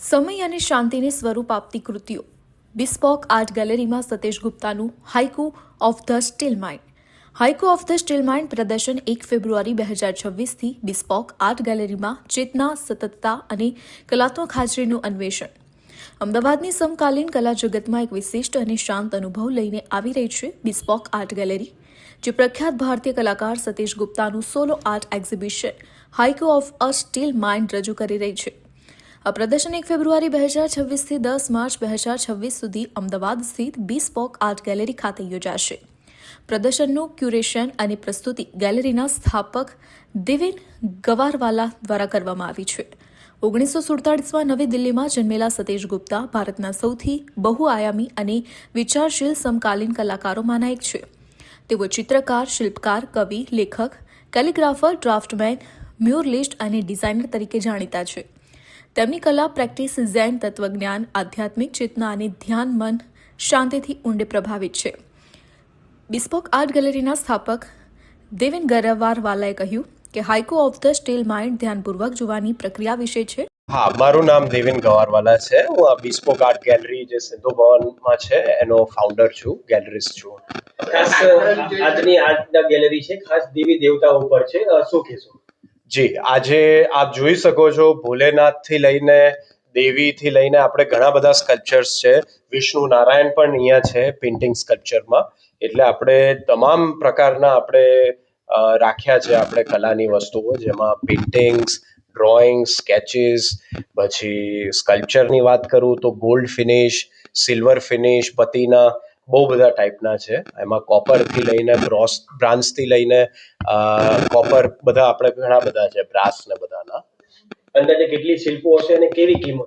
સમય અને શાંતિને સ્વરૂપ આપતી કૃતિઓ. બિસ્પોક આર્ટ ગેલેરીમાં Satish ગુપ્તાનું haiku of the steel mind haiku of the steel mind પ્રદર્શન એક ફેબ્રુઆરી બે હજાર છવ્વીસથી બિસ્પોક આર્ટ ગેલેરીમાં ચેતના, સતતતા અને કલાત્મક હાજરીનું અન્વેષણ. અમદાવાદની સમકાલીન કલા જગતમાં એક વિશિષ્ટ અને શાંત અનુભવ લઈને આવી રહી છે બિસ્પોક આર્ટ ગેલેરી, જે પ્રખ્યાત ભારતીય કલાકાર Satish ગુપ્તાનું solo art exhibition haiku of a steel mind રજૂ કરી રહી છે. આ પ્રદર્શન એક ફેબ્રુઆરી બે હજાર છવ્વીસથી દસ માર્ચ બે હજાર છવ્વીસ સુધી અમદાવાદ સ્થિત બીસ્પોક આર્ટ ગેલેરી ખાતે યોજાશે. પ્રદર્શનનું ક્યુરેશન અને પ્રસ્તુતિ ગેલેરીના સ્થાપક દિવિન ગવારવાલા દ્વારા કરવામાં આવી છે. ઓગણીસો સુડતાળીસમાં નવી દિલ્હીમાં જન્મેલા સતીશ ગુપ્તા ભારતના સૌથી બહુઆયામી અને વિચારશીલ સમકાલીન કલાકારોમાંના એક છે. તેઓ ચિત્રકાર, શિલ્પકાર, કવિ, લેખક કેલિગ્રાફર ડ્રાફ્ટમેન મ્યુરલિસ્ટ અને ડિઝાઇનર તરીકે જાણીતા છે. તેમની કલા, પ્રેક્ટિસ, ઝેન, તત્વજ્ઞાન, આધ્યાત્મિક ચેતના અને ધ્યાન, મન શાંતિથી ઊંડે પ્રભાવિત છે. બિસ્પોક આર્ટ ગેલેરીના સ્થાપક દેવેન ગરવારવાલાએ કહ્યું કે haiku of the steel mind ધ્યાનપૂર્વક જોવાની પ્રક્રિયા વિશે છે. હા, મારું નામ દેવિન ગવારવાલા છે. હું આ બિસ્પોક આર્ટ ગેલેરી જે સિંધુ ભવનમાં છે, એનો ફાઉન્ડર છું ગેલેરિસ્ટ છું. આજની આર્ટ ગેલેરી છે, ખાસ દેવી દેવતાઓ ઉપર છે. શું કહેશો? જી, આજે આપ જોઈ શકો છો ભોલેનાથથી લઈને દેવીથી લઈને આપણે ઘણા બધા સ્કલ્પચર્સ છે. વિષ્ણુ નારાયણ પણ અહીંયા છે પેઇન્ટિંગ સ્કલ્પચરમાં એટલે આપણે તમામ પ્રકારના આપણે રાખ્યા છે આપણે કલાની વસ્તુઓ, જેમાં પેઇન્ટિંગ્સ ડ્રોઈંગ સ્કેચીસ પછી સ્કલ્પચરની વાત કરું તો gold finish silver finish patina બહુ બધા ટાઈપના છે. એમાં કોપરથી લઈને બ્રોસ બ્રાન્સથી લઈને કોપર બધા આપણે ઘણા બધા છે બ્રાસ ને બધાના. અંદાજે કેટલી શિલ્પો હશે અને કેવી કિંમત